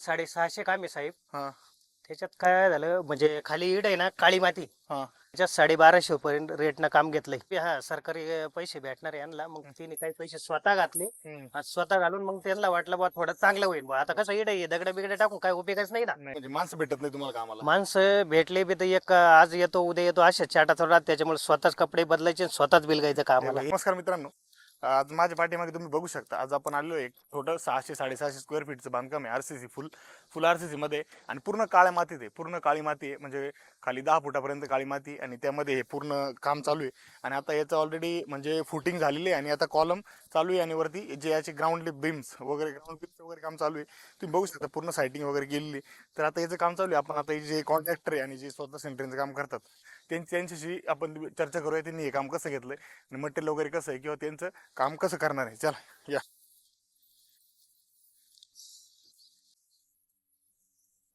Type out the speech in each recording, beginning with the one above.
साडेसहाशे काम आहे साहेब. हा. त्याच्यात काय झालं म्हणजे खाली इड आहे ना काळी माती. हा. त्याच्यात साडेबाराशे पर्यंत रेटनं काम घेतलंय. हा सरकारी पैसे भेटणार यांना. मग तिने काही पैसे स्वतः घातले. हम्म. आणि स्वतः घालून मग त्यांना वाटलं बा थोडं चांगलं होईल बा आता कसं इड आहे दगड बिगड टाकून काय उपयोगच नाही ना. म्हणजे माणसं भेटत नाही तुम्हाला कामाला. माणसं भेटले बी तर एक आज येतो उद्या येतो अशा चाटात राहत त्याच्यामुळे स्वतःच कपडे बदलायचे आणि स्वतःच बिल गायचं कामाला. नमस्कार मित्रांनो. आज माझ्या पाठीमागे तुम्ही बघू शकता आज आपण आलो एक छोटं सहाशे साडेसहाशे स्क्वेअर फीटचं बांधकाम आहे RCC full full R C सीमध्ये आणि पूर्ण काळ्या मातीत आहे पूर्ण काळी माती आहे म्हणजे खाली दहा फुटापर्यंत काळी माती आणि त्यामध्ये हे पूर्ण काम चालू आहे. आणि आता याचं ऑलरेडी म्हणजे फुटिंग झालेली आहे आणि आता कॉलम चालू आहे आणि वरती जे याचे ग्राउंड बीम्स वगैरे ग्राउंड बीम्स वगैरे काम चालू आहे. तुम्ही बघू शकता पूर्ण सायटिंग वगैरे गेलेली तर आता याचं काम चालू आहे. आपण आता हे जे कॉन्ट्रॅक्टर आहे आणि जे स्वतः सेंटरिंगचं काम करतात त्यांची त्यांच्याशी आपण चर्चा करूया त्यांनी हे काम कसं घेतलंय आणि मटेरियल वगैरे कसं आहे किंवा त्यांचं काम कसं करणार आहे. चला या.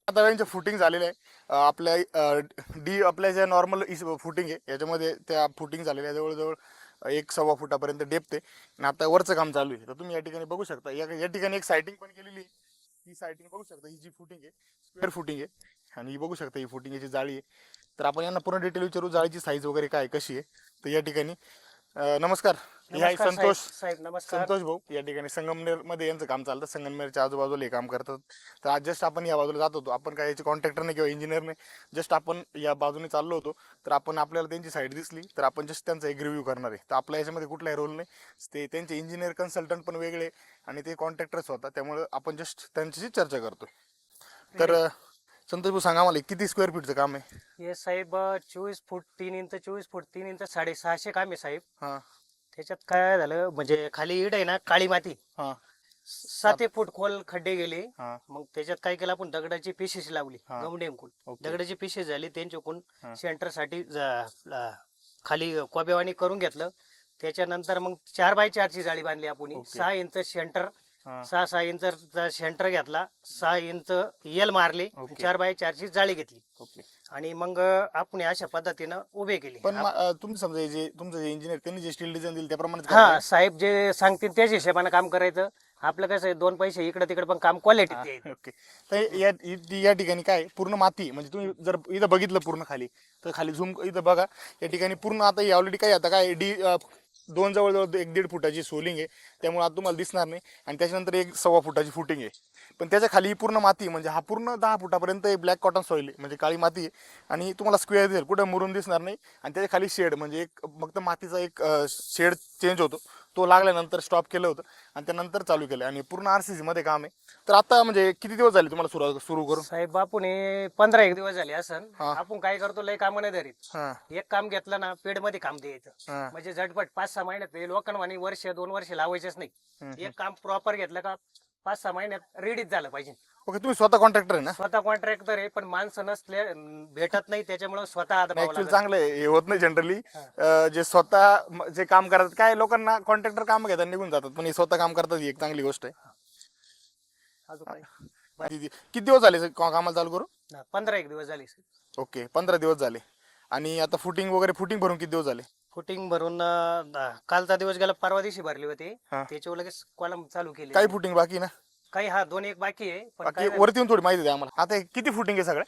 आता फुटिंग झालेलं आहे आपल्या डी आपल्या ज्या नॉर्मल फुटिंग आहे याच्यामध्ये त्या फुटिंग झालेल्या आहे जवळजवळ एक सव्वा फुटापर्यंत डेप्थ आहे. आणि आता वरचं काम चालू आहे. तर तुम्ही या ठिकाणी बघू शकता. या या ठिकाणी एक सायटिंग पण केलेली आहे. ही सायटिंग बघू शकता. ही जी फुटिंग आहे स्क्वेअर फुटिंग आहे. आणि ही बघू शकता ही फुटिंग याची जाळी आहे. तर आपण यांना पूर्ण डिटेल विचारू जाळीची साईज वगैरे काय कशी आहे. तर या ठिकाणी नमस्कार. हे आहे नमस्कार संतोष. साहेब साहेब नमस्कार. संतोष भाऊ. या ठिकाणी संगमनेरमध्ये यांचं काम चालतं. संगमनेरच्या आजूबाजूला हे काम करतात. तर आज जस्ट आपण या बाजूला जात होतो. आपण काय याचे कॉन्ट्रॅक्टरने किंवा इंजिनियरने जस्ट आपण या बाजूने चाललो होतो. तर आपण आपल्याला त्यांची साईड दिसली. तर आपण जस्ट त्यांचा एक रिव्ह्यू करणार आहे. तर आपल्या याच्यामध्ये कुठलाही रोल नाही. ते त्यांचे इंजिनियर कन्सल्टंट पण वेगळे आणि ते कॉन्ट्रॅक्टर्स होता. त्यामुळे आपण जस्ट त्यांच्याशी चर्चा करतोय. तर अं, संतोष भाऊ सांगा मला किती स्क्वेअर फीटचं काम आहे? हे साहेब चोवीस फूट तीन इंच चोवीस फूट तीन इंच साडेसहाशे काम आहे साहेब. हा. त्याच्यात काय झालं म्हणजे खाली इड आहे ना काळी माती. हा. सात एक फूट खोल खड्डे गेले. हा. मग त्याच्यात काय केलं आपण दगडाची पिशीस लावली हा. ओके. दगडाची पिशीस झाली त्यांच्याकडून हा. सेंटरसाठी ज- ला- खाली कोब्यावानी करून घेतलं. त्याच्यानंतर मग चार बाय चारची जाळी बांधली आपण. ओके. सहा इंच सेंटर हा. सहा सहा इंच सेंटर घेतला सहा इंच यल मारली ओके. चार बाय चारची जाळी घेतली. ओके. आणि मग आपण अशा पद्धतीनं उभे केले. पण मा- अं, तुम्ही समजा हे जे तुमचं जे इंजिनियर त्यांनी जे स्टील डिझाईन दिली त्याप्रमाणे हा साहेब जे सांगतील त्याच हिशोबाने काम करायचं. आपलं कसं आहे दोन पैसे इकडे तिकडे पण काम क्वालिटी ओके तर या इ- या ठिकाणी काय आहे? पूर्ण माती म्हणजे तुम्ही जर इथं बघितलं पूर्ण खाली तर खाली झूम इथं बघा या ठिकाणी पूर्ण आता ऑलरेडी काय आता काय डी दोन जवळजवळ एक दीड फुटाची सोलिंग आहे. त्यामुळे आता तुम्हाला दिसणार नाही. आणि त्याच्यानंतर एक सव्वा फुटाची फुटिंग आहे. पण त्याच्याखाली ही पूर्ण माती म्हणजे हा पूर्ण दहा फुटापर्यंत ब्लॅक कॉटन सॉईल आहे. म्हणजे काळी माती आहे. आणि तुम्हाला स्क्वेअर दिसेल. कुठं मुरून दिसणार नाही. आणि त्याच्याखाली शेड म्हणजे एक फक्त मातीचा एक शेड चेंज होतो. तो लागल्यानंतर स्टॉप केलं होतं आणि त्यानंतर चालू केलं आणि पूर्ण आर सी मध्ये काम आहे. तर आता म्हणजे किती दिवस झाले तुम्हाला सुरू सुरू करून? साहेब आपण हे पंधरा एक दिवस झाले असं हा. आपण काय करतो लय काम नाही धरीत. हां. एक काम घेतलं ना पेडमध्ये काम द्यायचं. हां. म्हणजे झटपट पाच सहा महिन्यात लोकांना वर्ष दोन वर्ष लावायचेच नाही. हम्म. एक काम प्रॉपर घेतलं का पाच सहा महिन्यात रेडीच झालं पाहिजे. ओके तुम्ही स्वतः कॉन्ट्रॅक्टर आहे ना? स्वतः कॉन्ट्रॅक्टर आहे पण माणसं नसले भेटत नाही त्याच्यामुळे स्वतः हात. चांगलं आहे हे होत नाही जनरली. जे स्वतः म- जे काम करतात काय लोकांना कॉन्ट्रॅक्टर काम घेतात निघून जातात पण हे स्वतः काम करतात ही एक चांगली गोष्ट आहे? किती किती दिवस झाले का- कामाला चालू करू पंधरा एक दिवस झाले ओके पंधरा दिवस झाले. आणि आता फुटिंग वगैरे फुटिंग भरून किती दिवस झाले? फुटिंग भरून अं, दा- कालचा दिवस गेला परवा दिवशी भरली होती. हा. त्याच्यावर लगेच कॉलम चालू केली. काही फुटिंग बाकी ना? काही हा दोन एक बाकी आहे पण बाकी? वरती येऊन थोडी माहिती द्या आम्हाला. आता हे किती फुटिंग आहे सगळ्या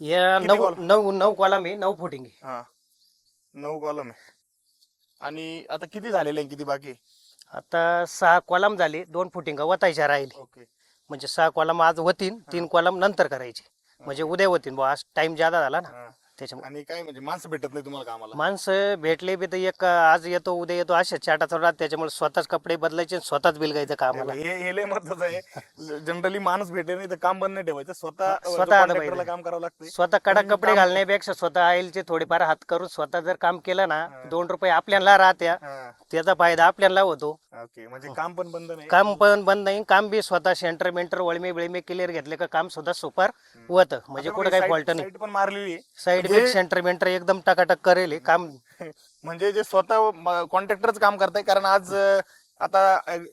या किती नऊ column? नऊ नऊ कॉलम आहे नऊ फुटिंग आहे. हा. नऊ कॉलम आहे. आणि आता किती झालेले आहे किती बाकी आता सहा कॉलम झाले दोन फुटिंग वतायच्या राहिले. ओके. म्हणजे सहा कॉलम आज होतील तीन कॉलम नंतर करायचे. म्हणजे उद्या होतील बुवा आज टाइम जादा झाला ना. त्याच्यामुळे. आणि काय म्हणजे माणसं भेटत नाही तुम्हाला कामाला? माणसं भेटले बी तर एक आज येतो उद्या येतो अशा चाटात राहत त्याच्यामुळे स्वतःच कपडे बदलायचे आणि स्वतःच बिल गायचं कामाला. हे हे लय महत्वाचं आहे. जनरली माणूस भेटे नाही तर काम बंद नाही ठेवायचं. स्वतः स्वतः contractor ला. काम करावं लागतं. स्वतः कडक कपडे घालण्यापेक्षा स्वतः आईलचे थोडेफार हात करून स्वतः जर काम केलं ना दोन रुपये आपल्याला राहत्या त्याचा फायदा आपल्याला होतो. ओके म्हणजे काम पण बंद नाही? काम पण बंद नाही. काम बी स्वतः सेंटर मेंटर वळमे बिळमे क्लिअर घेतले का काम सुद्धा सुपर होतं. म्हणजे कुठं काही फॉल्ट नाही. पण मारलेली आहे. साईड म्हणजे- सेंटर मेंटर एकदम टकाटक करेल हे काम. म्हणजे जे स्वतः कॉन्ट्रॅक्टरच काम करताय कारण आज अं, आता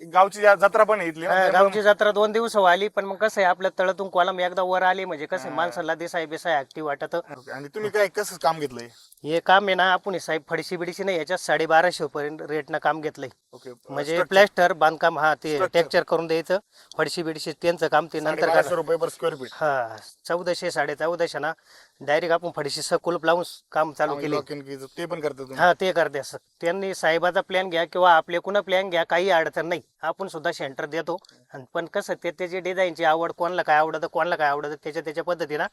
गावची जा- जत्रा पण आहे इथली ना, हा, गावची जत्रा दोन दिवस आली पण मग कसं आहे आपल्या तळातून कॉलम एकदा वर आली म्हणजे कसं आहे, माणसाला दिसाय बिसाय ऍक्टिव्ह वाटत. आणि तुम्ही काय कसं काम घेतलंय हे काम आहे ना आपण हे साहेब फडशी बिडशी नाही याच्यात साडेबाराशे पर्यंत रेटनं काम घेतलंय ओके म्हणजे. प्लॅस्टर बांधकाम हा ते. टेक्चर करून द्यायचं फडशी बिडशी त्यांचं काम ते नंतर साडेबाराशे रुपये पर स्क्वेअर फीट हा चौदाशे साडे चौदाशे ना डायरेक्ट आपण फडशी सकुलप लावून काम चालू केले. ते पण करता तुम्ही. हा ते करते असं. त्यांनी साहेबाचा प्लॅन घ्या किंवा आपले कुणा प्लॅन घ्या काही अडचण नाही. आपण सुद्धा सेंटर देतो. पण कसं ते त्याची डिझाईनची आवड कोणाला काय आवडतं कोणाला काय आवडतं त्याच्या त्याच्या पद्धतीनं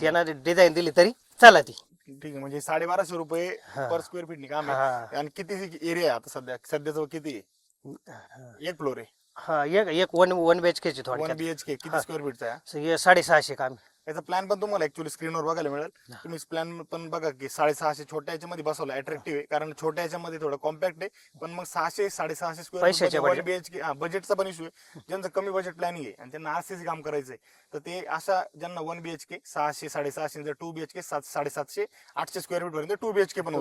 त्यांना डिझाईन दिली तरी चला ती ठीक आहे म्हणजे साडेबाराशे रुपये. पर स्क्वेअर फीट काम आहे. आणि किती एरिया आहे आता सध्या? सध्याचं किती आहे? एक फ्लोर आहे. हा एक एक वन वन बेच केची वन थोडक्यात. बीएचके किती स्क्वेअर फीटचा आहे? हे साडेसहाशे काम याचा प्लॅन पण तुम्हाला ऍक्च्युअली स्क्रीनवर बघायला मिळेल. तुम्ही प्लॅन पण बघा की साडेसहाशे छोट्या याच्यामध्ये बसवला अट्रॅक्टिव्ह आहे. कारण छोट्या याच्यामध्ये थोडं कॉम्पॅक्ट आहे. पण मग सहाशे साडेसहाशे स्क्वेअर. बीएचके हा बजेटचा पण इश्यू आहे. ज्यांचं कमी बजेट प्लॅनिंग आहे आणि त्यांना आरसीसी काम करायचंय. तर ते अशा ज्यांना वन बीएचके सहाशे साडेसहाशे जर टू बीएचके सात साडेसातशे आठशे स्क्वेअर फीट पर्यंत टू बीएचके पण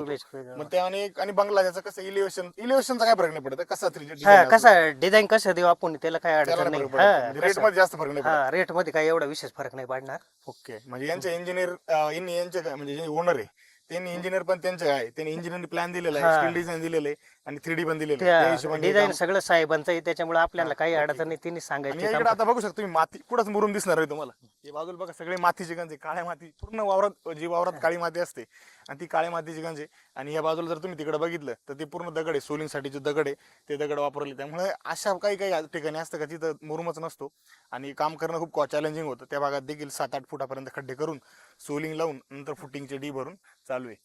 मग त्याने एक- आणि बंगला त्याचं कसं इलिव्हेशन इलिव्हेशनचा काय फरक नाही पडत. कसा थ्री कसं डिझाईन कसं देऊ आपण त्याला काय अडचण नाही. रेट हा मध्ये जास्त फरक नाही हा रेटमध्ये काही एवढा विशेष फरक नाही पडणार. ओके. म्हणजे यांचे इंजिनियर यांचे काय म्हणजे जे ओनर आहे त्यांनी इंजिनियर पण त्यांचे आहे. त्यांनी इंजिनियर प्लॅन दिलेला आहे हा. डिझाईन दिलेलं आहे आणि थ्री डी पण दिलेलं आहे. त्या त्या हिशोबाने हे डिझाईन काम- सगळं साहेबांचं आहे त्याच्यामुळे आपल्याला काही. अडचण नाही तिने आणि सांगायचे इकडे आता बघू शकता तुम्ही माती कुठंच मुरून दिसणार आहे तुम्हाला. हे बाजूला बघा सगळे मातीचे गंज काळ्या माती पूर्ण वावरात जी वावरात काळी माती असते आणि ती काळ्या मातीची गंज. आणि या बाजूला जर तुम्ही तिकडे बघितलं तर ते पूर्ण दगड आहे सोलिंगसाठी जे दगड आहे ते दगड वापरले. त्यामुळे अशा काही काही ठिकाणी असतं का तिथं मुरुमच नसतो आणि काम करणं खूप चॅलेंजिंग होतं. त्या भागात देखील सात आठ फुटापर्यंत खड्डे करून सोलिंग लावून नंतर फुटिंगचे डी भरून चालू आहे.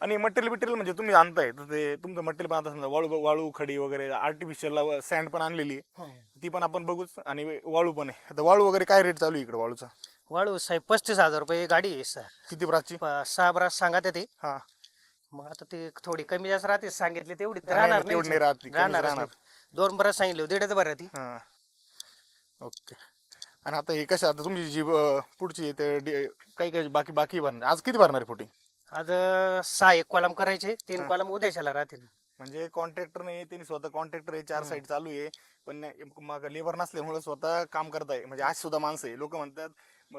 आणि मटेरियल बिटेरियल म्हणजे तुम्ही आणताय तर ते तुमचं मटेरियल पण आता समजा वाळू वाळू खडी वगैरे आर्टिफिशियल सँड पण आणलेली आहे. ती पण आपण बघूच आणि वाळू पण आहे. आता वाळू वगैरे काय रेट चालू आहे इकडे वाळूचा? वाळू साहेब पस्तीस हजार रुपये गाडी आहे सर. किती प्राची प- सहा ब्रास सांगा ते. हा. मग आता ते थोडी कमी जास्त राहते सांगितली तेवढी तर राहणार नाही, तेवढी नाही नाही राहत ती, कमीच राहणारच राहणार. नाही. दोन ब्रास सांगितले दीडच बरं ती. हा. ओके. आणि आता हे कसं आता तुमची जी अं, पुढची आहे ते डि- काही काही बाकी बाकी भरणार. आज किती भरणार आहे फुटिंग आज अं, सहा एक कॉलम करायचे तीन. कॉलम उद्याच्याला राहतील. म्हणजे कॉन्ट्रॅक्टर नाही त्यांनी स्वतः कॉन्ट्रॅक्टर आहे चार साईड चालू आहे. पण लेबर नसल्यामुळे स्वतः काम करताय. म्हणजे आज सुद्धा माणसं आहे. लोक म्हणतात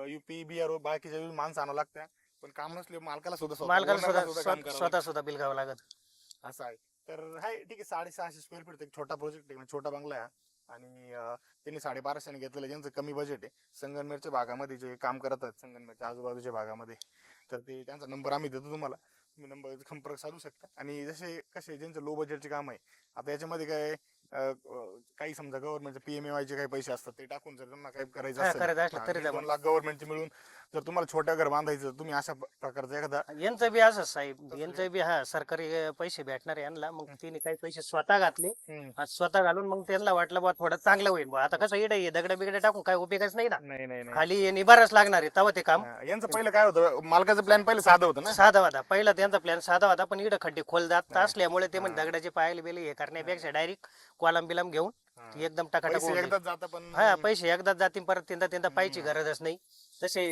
युपी बिहार बाकीच्या माणसं आणावं लागतात पण काम नसले मालकाला सुद्धा स्वतः- मालकाला owner ला स्वतः काम स्वतः करावं स्वतः सुद्धा बिल घ्यावं लागत. लागतं. असं आहे. तर हाय ठीक आहे साडेसहाशे स्क्वेअर फीट एक छोटा प्रोजेक्ट आहे म्हणजे छोटा बंगला आहे. हा. आणि अं, त्यांनी साडेबाराशेने घेतलेलं ज्यांचं कमी बजेट आहे संगमनेरच्या भागामध्ये जे काम करत आहेत संगमनेरच्या आजूबाजूच्या भागामध्ये. तर ते त्यांचा नंबर आम्ही देतो तुम्हाला. तुम्ही नंबर संपर्क साधू शकता. आणि जसे कसे ज्यांचं लो बजेटचे काम आहे. आता याच्यामध्ये काय अं, काही समजा गव्हर्नमेंटचे पीएमए चे काही पैसे असतात ते टाकून जर त्यांना काही करायचं हा, करायचं असलं हा, तरी दीड दोन जमलं. लाख गव्हर्नमेंटचे मिळून जर तुम्हाला छोट्या घर बांधायचं तुम्ही अशा प- प्रकारचा एखादा यांचं बी असं साहेब. यांचं बी हा सरकारी अं, पैसे भेटणार यांना. मग तिने काही पैसे स्वतः घातले. आणि स्वतः घालून मग त्यांना वाटलं बा थोडं चांगलं होईल बा आता कसं इडे दगड बिगडे टाकून काय उपयोगच नाही ना. नाही नाही नाही. खाली निभारच लागणार आहे तेव्हा ते काम. हा, यांचं पहिलं काय होतं? मालकाचं प्लॅन पहिलं साधं होतं ना? साधा होता. पहिला त्यांचा प्लॅन साधा होता पण इकडे खड्डे खोल जात असल्यामुळे ते म्हणजे दगडाचे पायले बिले हे करण्यापेक्षा डायरेक्ट कॉलम बिलम घेऊन. एकदम टकाटक पैसे होऊन एकदाच जातं पण जाईल. हा पैसे एकदाच जातील परत तीनदा तीनदा पाहिजे गरजच नाही. तसे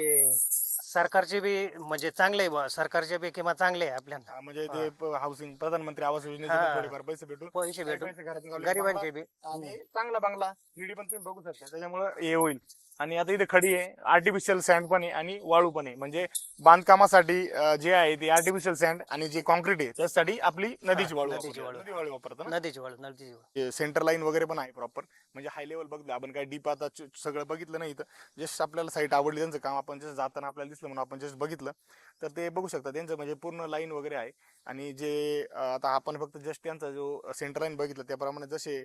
सरकारचे बी म्हणजे चांगले बुवा सरकारचे बी किंवा चांगले आहे आपल्याला हा, म्हणजे ते हाऊसिंग प्रधानमंत्री आवास योजनेचे हा. पण थोडेफार पैसे भेटून. पैसे घरातून काढले. गरिबांचे बी. आणि चांगला बंगला. थ्री पण तुम्ही बघू शकता. त्याच्यामुळे हे होईल. आणि आता इथे खडी आहे आर्टिफिशियल सँड पण आहे आणि वाळू पण आहे. म्हणजे बांधकामासाठी जे आहे ते आर्टिफिशियल सँड आणि जे कॉन्क्रीट आहे त्यासाठी आपली नदीची वाळू नदीची. वाळू. नदी वाळू वापरतात ना? नदीची वळ नदीची वळ. सेंटर लाईन वगैरे पण आहे प्रॉपर म्हणजे हाय लेवल बघलं आपण काय डीप आता च- सगळं बघितलं नाही इथं. जस्ट आपल्याला साईट आवडली त्यांचं काम आपण जस्ट जाताना आपल्याला दिसलं म्हणून आपण जस्ट बघितलं. तर ते बघू शकता त्यांचं म्हणजे पूर्ण लाईन वगैरे आहे. आणि जे आता आपण फक्त जस्ट त्यांचा जो सेंटर लाईन बघितलं त्याप्रमाणे जसे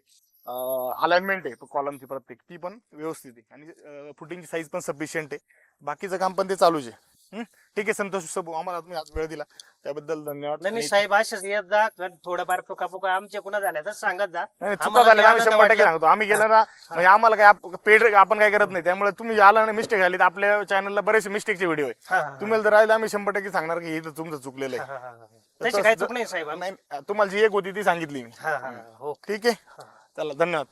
अलाइनमेंट आहे कॉलमची प्रत्येक ती पण व्यवस्थित आहे. आणि फुटिंगची साईज पण सफिशियंट आहे. बाकीचं काम पण ते चालूच आहे. हं? ठीक आहे संतोष सबू आम्हाला तुम्ही आज वेळ दिला. त्याबद्दल धन्यवाद. नाही नाही, आणि- साहेब असेच येत जा कधी थोडंफार चुका पुका आमच्या कुणा झाल्या तर सांगत जा. नाही, चुका आम्हाला झाल्या आम्ही आनंद शंभर टक्के वाटला. सांगतो. आम्ही गेलो ना म्हणजे आम्हाला काय आप- पेड आपण काय करत नाही. त्यामुळे तुम्ही आला ना मिस्टेक झाली तर आपल्या चॅनलला बरेचसे मिस्टेकचे व्हिडिओ आहे. हा, हा, हा. तुम्हाला जर राहिले आम्ही शंभर टक्के सांगणार की हे तर तुमचं चुकलेलं हा, आहे हा, हा, हा. तशी काही चूक नाही साहेब नाही तुम्हाला जी एक होती ती सांगितली मी. हा हा हा, हो ठीक आहे? चला धन्यवाद.